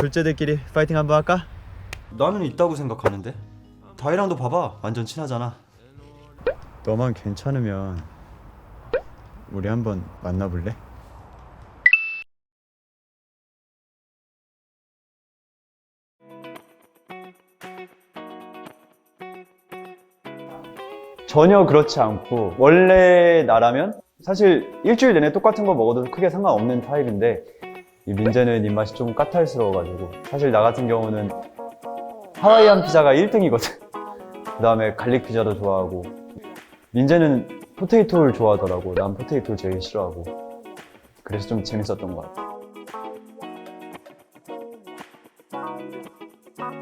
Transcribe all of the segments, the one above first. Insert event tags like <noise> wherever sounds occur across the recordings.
둘째들끼리 파이팅 한번 할까? 나는 있다고 생각하는데 다이랑도 봐봐 완전 친하잖아 너만 괜찮으면 우리 한번 만나볼래? 전혀 그렇지 않고 원래 나라면 사실 일주일 내내 똑같은 거 먹어도 크게 상관없는 타입인데 이 민재는 입맛이 좀 까탈스러워가지고 사실 나 같은 경우는 하와이안 피자가 1등이거든. <laughs> 그 다음에 갈릭 피자도 좋아하고. 민재는 포테이토를 좋아하더라고. 난 포테이토를 제일 싫어하고. 그래서 좀 재밌었던 것 같아.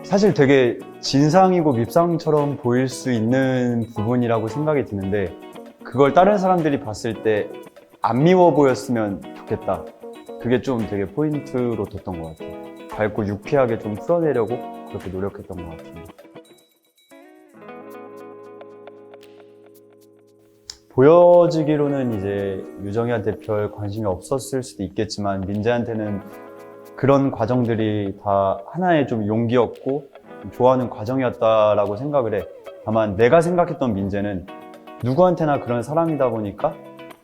사실 되게 진상이고 밉상처럼 보일 수 있는 부분이라고 생각이 드는데 그걸 다른 사람들이 봤을 때 안 미워 보였으면 좋겠다. 그게 좀 되게 포인트로 뒀던 것 같아요. 밝고 유쾌하게 좀 풀어내려고 그렇게 노력했던 것 같아요. 보여지기로는 이제 유정이한테 별 관심이 없었을 수도 있겠지만 민재한테는 그런 과정들이 다 하나의 좀 용기였고 좀 좋아하는 과정이었다라고 생각을 해. 다만 내가 생각했던 민재는 누구한테나 그런 사람이다 보니까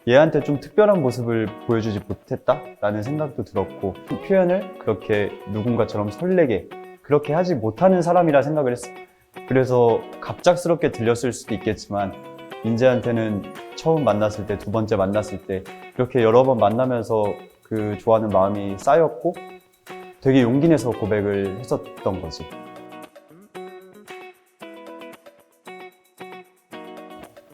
얘한테 좀 특별한 모습을 보여주지 못했다라는 생각도 들었고 그 표현을 그렇게 누군가처럼 설레게 그렇게 하지 못하는 사람이라 생각을 했어. 그래서 갑작스럽게 들렸을 수도 있겠지만 민재한테는 처음 만났을 때, 두 번째 만났을 때 이렇게 여러 번 만나면서 그 좋아하는 마음이 쌓였고 되게 용기 내서 고백을 했었던 거지.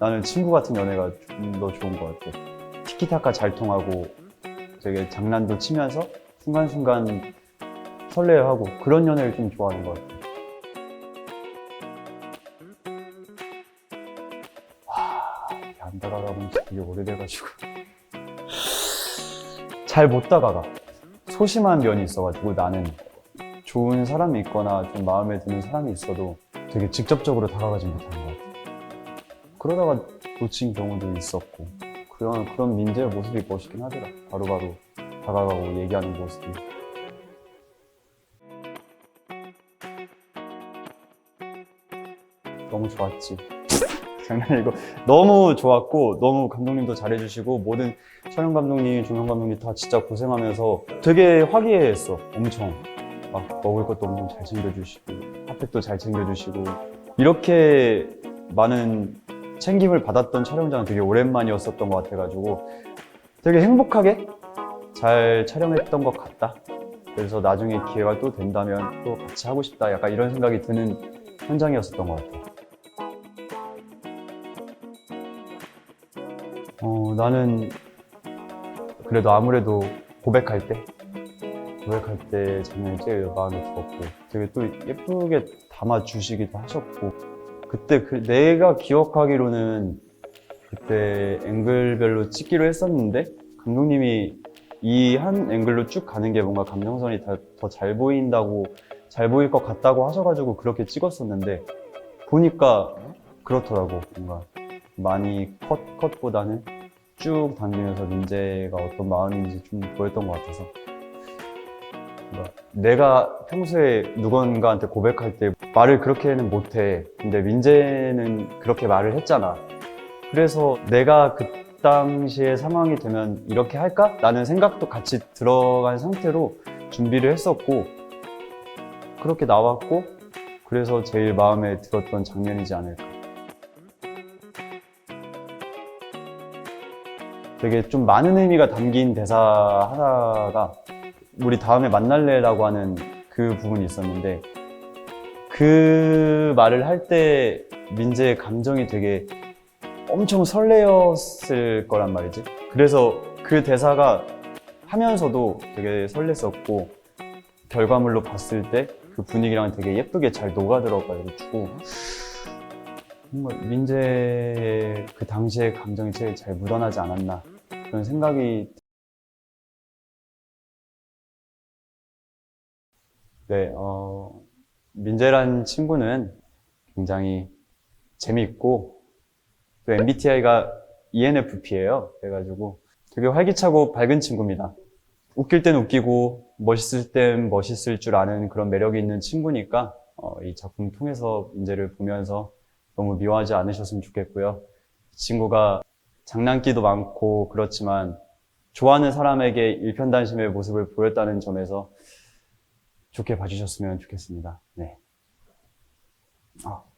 나는 친구 같은 연애가 좀 더 좋은 것 같아. 티키타카 잘 통하고 되게 장난도 치면서 순간순간 설레어하고 그런 연애를 좀 좋아하는 것 같아. 와, 안 다가가 본지 되게 오래돼가지고 잘 못 다가가. 소심한 면이 있어가지고 나는 좋은 사람이 있거나 좀 마음에 드는 사람이 있어도 되게 직접적으로 다가가지 못하는. 그러다가 놓친 경우도 있었고 그런 그런 민재의 모습이 멋있긴 하더라. 바로바로 다가가고 얘기하는 모습이. 너무 좋았지. <laughs> 장난이고 너무 좋았고 너무 감독님도 잘해주시고 모든 촬영 감독님, 조명 감독님 다 진짜 고생하면서 되게 화기애애했어. 엄청 막 먹을 것도 엄청 잘 챙겨주시고 핫팩도 잘 챙겨주시고 이렇게 많은 챙김을 받았던 촬영장은 되게 오랜만이었었던 것 같아가지고 되게 행복하게 잘 촬영했던 것 같다. 그래서 나중에 기회가 또 된다면 또 같이 하고 싶다. 약간 이런 생각이 드는 현장이었었던 것 같아. 어, 나는 그래도 아무래도 고백할 때, 고백할 때 장면이 제일 마음에 들었고, 되게 또 예쁘게 담아주시기도 하셨고, 그때 그 내가 기억하기로는 그때 앵글별로 찍기로 했었는데, 감독님이 이 한 앵글로 쭉 가는 게 뭔가 감정선이 더 잘 보인다고, 잘 보일 것 같다고 하셔가지고 그렇게 찍었었는데, 보니까 그렇더라고. 뭔가 많이 컷, 컷보다는 쭉 당기면서 민재가 어떤 마음인지 좀 보였던 것 같아서. 내가 평소에 누군가한테 고백할 때 말을 그렇게는 못해. 근데 민재는 그렇게 말을 했잖아. 그래서 내가 그 당시의 상황이 되면 이렇게 할까? 라는 생각도 같이 들어간 상태로 준비를 했었고, 그렇게 나왔고, 그래서 제일 마음에 들었던 장면이지 않을까. 되게 좀 많은 의미가 담긴 대사 하나가 우리 다음에 만날래라고 하는 그 부분이 있었는데 그 말을 할 때 민재의 감정이 되게 엄청 설레었을 거란 말이지. 그래서 그 대사가 하면서도 되게 설렜었고 결과물로 봤을 때 그 분위기랑 되게 예쁘게 잘 녹아들어가지고 뭔가 민재의 그 당시의 감정이 제일 잘 묻어나지 않았나 그런 생각이 네, 어, 민재란 친구는 굉장히 재미있고 또 MBTI가 ENFP예요. 그래가지고 되게 활기차고 밝은 친구입니다. 웃길 땐 웃기고 멋있을 땐 멋있을 줄 아는 그런 매력이 있는 친구니까 어, 이 작품 통해서 민재를 보면서 너무 미워하지 않으셨으면 좋겠고요. 이 친구가 장난기도 많고 그렇지만 좋아하는 사람에게 일편단심의 모습을 보였다는 점에서 좋게 봐주셨으면 좋겠습니다. 네. 아.